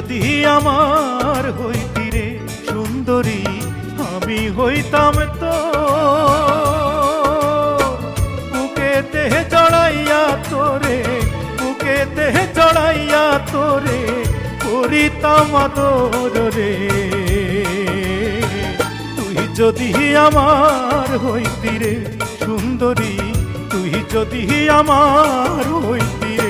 যদি আমার হইতি রে সুন্দরী, আমি হইতাম তো। বুকে তেহ চড়াইয়া তোরে বুকে তেহ চড়াইয়া তোরে করিতাম তোর রে। তুই যদি আমার হইতি রে সুন্দরী, তুই যদি আমার হইতি রে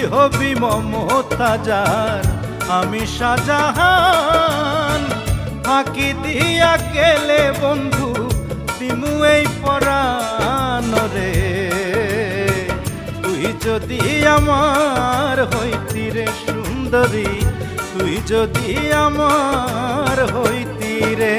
তুই হবি মমতাজার আমি সাজাহান ফাঁকি দিয়া গেলে বন্ধু, দিমু এই পরাণ রে। তুই যদি আমার হইতি রে সুন্দরী, তুই যদি আমার হইতি রে।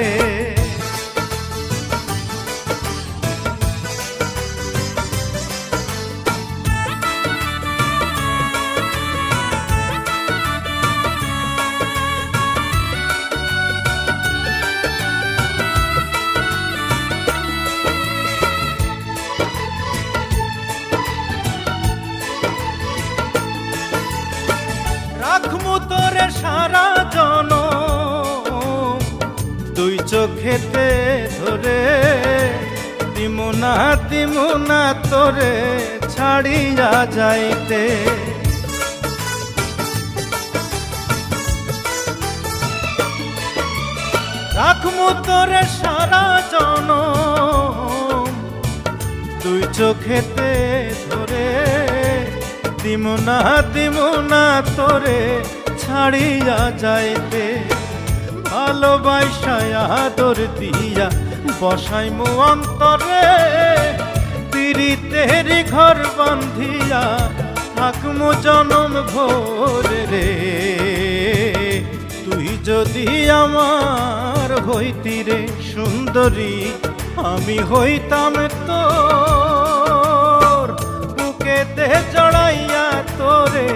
তোরে সারা জন দুই চোখেতে ধরে দিমুনা দিমুনা তোরে ছাড়িয়া যাইতে। রাখমু তোরে সারা জন দুই চোখেতে ধরে দিমুনা দিমুনা তোরে ছাড়িয়া যাইতে। ভালোবাসায় আদর দিয়া বসাই মু অন্তরে। পিরিতের ঘর বান্ধিয়া থাকমু জনম ভোরে রে। তুই যদি আমার হইতি রে সুন্দরী, আমি হইতাম তোর। বুকেতে জড়াইয়া তোরে,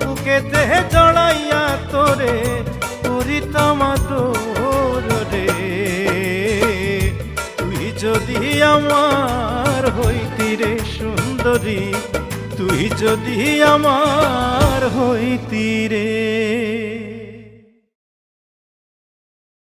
বুকেতে জড়াইয়া তোরে করিতাম তোর রে। তুই যদি আমার হইতি রে সুন্দরী, তুই যদি আমার হইতি রে।